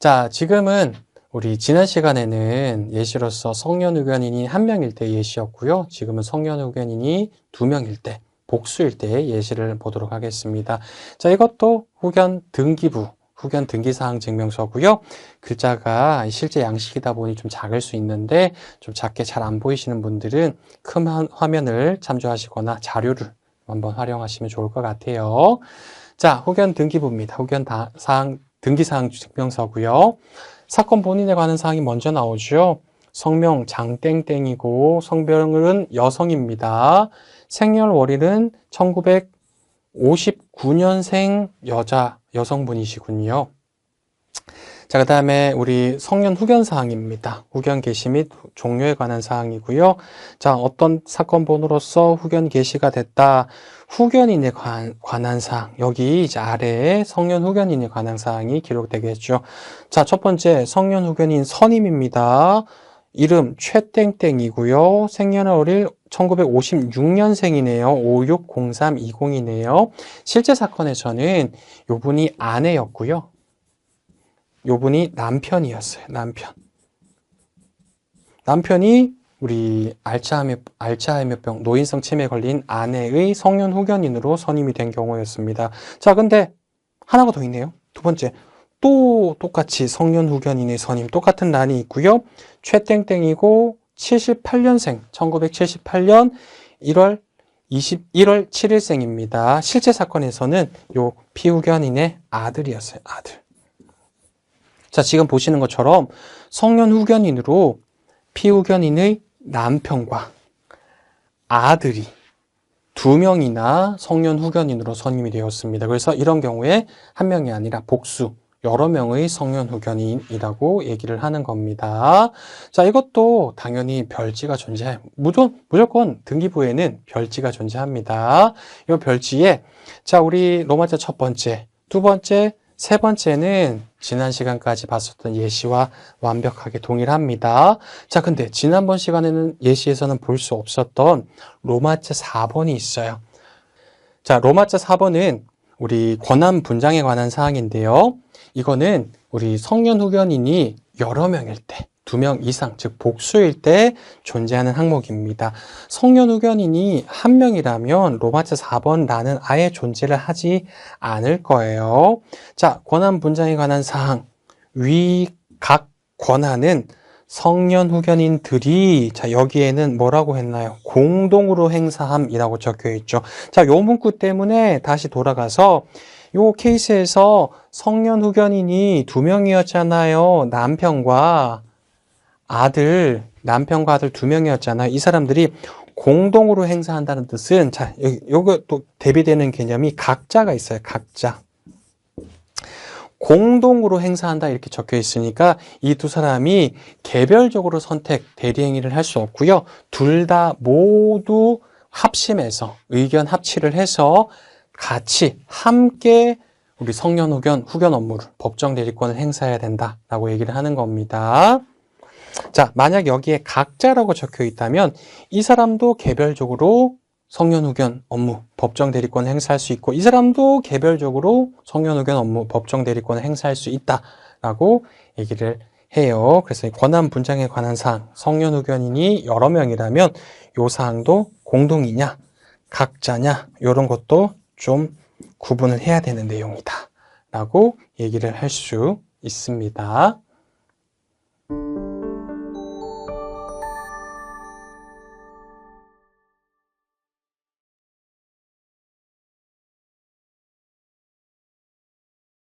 자, 지금은 우리 지난 시간에는 예시로서 성년 의견인이 한 명일 때 예시였고요. 지금은 성년 의견인이 두 명일 때, 복수일 때 예시를 보도록 하겠습니다. 자, 이것도 후견 등기부, 후견 등기사항 증명서고요. 글자가 실제 양식이다 보니 좀 작을 수 있는데 좀 작게 잘 안 보이시는 분들은 큰 화- 화면을 참조하시거나 자료를 한번 활용하시면 좋을 것 같아요. 자, 후견 등기부입니다. 후견 다- 사항 등기사항 증명서고요. 사건 본인에 관한 사항이 먼저 나오죠. 성명 장땡땡이고 성별은 여성입니다. 생년월일은 1959년생 여자 여성분이시군요. 자, 그 다음에 우리 성년 후견 사항입니다. 후견 개시 및 종료에 관한 사항이고요. 자, 어떤 사건 번호로서 후견 개시가 됐다. 후견인에 관, 관한 사항. 여기 이제 아래에 성년 후견인에 관한 사항이 기록되겠죠. 자, 첫 번째 성년 후견인 선임입니다. 이름 최땡땡이고요. 생년월일 1956년생이네요. 560320이네요. 실제 사건에서는 요 분이 아내였고요. 요 분이 남편이었어요. 남편. 남편이 우리 알츠하이머, 알츠하이머병 노인성 치매에 걸린 아내의 성년 후견인으로 선임이 된 경우였습니다. 자, 근데 하나가 더 있네요. 두 번째. 또 똑같이 성년 후견인의 선임 똑같은 란이 있고요. 최땡땡이고 78년생 1978년 1월 21월 7일생입니다. 실제 사건에서는 요 피후견인의 아들이었어요. 아들. 자, 지금 보시는 것처럼 성년 후견인으로 피후견인의 남편과 아들이 두 명이나 성년 후견인으로 선임이 되었습니다. 그래서 이런 경우에 한 명이 아니라 복수, 여러 명의 성년 후견인이라고 얘기를 하는 겁니다. 자, 이것도 당연히 별지가 존재해. 무조건, 무조건 등기부에는 별지가 존재합니다. 이 별지에, 자, 우리 로마자 첫 번째, 두 번째, 세 번째는 지난 시간까지 봤었던 예시와 완벽하게 동일합니다. 자, 근데 지난번 시간에는 예시에서는 볼 수 없었던 로마자 4번이 있어요. 자, 로마자 4번은 우리 권한 분장에 관한 사항인데요. 이거는 우리 성년 후견인이 여러 명일 때, 두 명 이상, 즉 복수일 때 존재하는 항목입니다. 성년 후견인이 한 명이라면 로마자 4번 나는 아예 존재를 하지 않을 거예요. 자, 권한 분장에 관한 사항. 위 각 권한은 성년 후견인들이 자 여기에는 뭐라고 했나요? 공동으로 행사함이라고 적혀 있죠. 자, 요 문구 때문에 다시 돌아가서 요 케이스에서 성년 후견인이 두 명이었잖아요. 남편과 아들, 남편과 아들 두 명이었잖아요. 이 사람들이 공동으로 행사한다는 뜻은 자, 요거 또 대비되는 개념이 각자가 있어요. 각자. 공동으로 행사한다 이렇게 적혀 있으니까 이 두 사람이 개별적으로 선택 대리 행위를 할 수 없고요. 둘 다 모두 합심해서 의견 합치를 해서 같이 함께 우리 성년 후견 후견 업무를 법정 대리권을 행사해야 된다라고 얘기를 하는 겁니다. 자, 만약 여기에 각자라고 적혀 있다면 이 사람도 개별적으로 성년 후견 업무 법정 대리권 행사할 수 있고 이 사람도 개별적으로 성년 후견 업무 법정 대리권을 행사할 수 있다라고 얘기를 해요. 그래서 이 권한 분장에 관한 사항 성년 후견인이 여러 명이라면 요 사항도 공동이냐 각자냐 이런 것도 좀 구분을 해야 되는 내용이다 라고 얘기를 할 수 있습니다.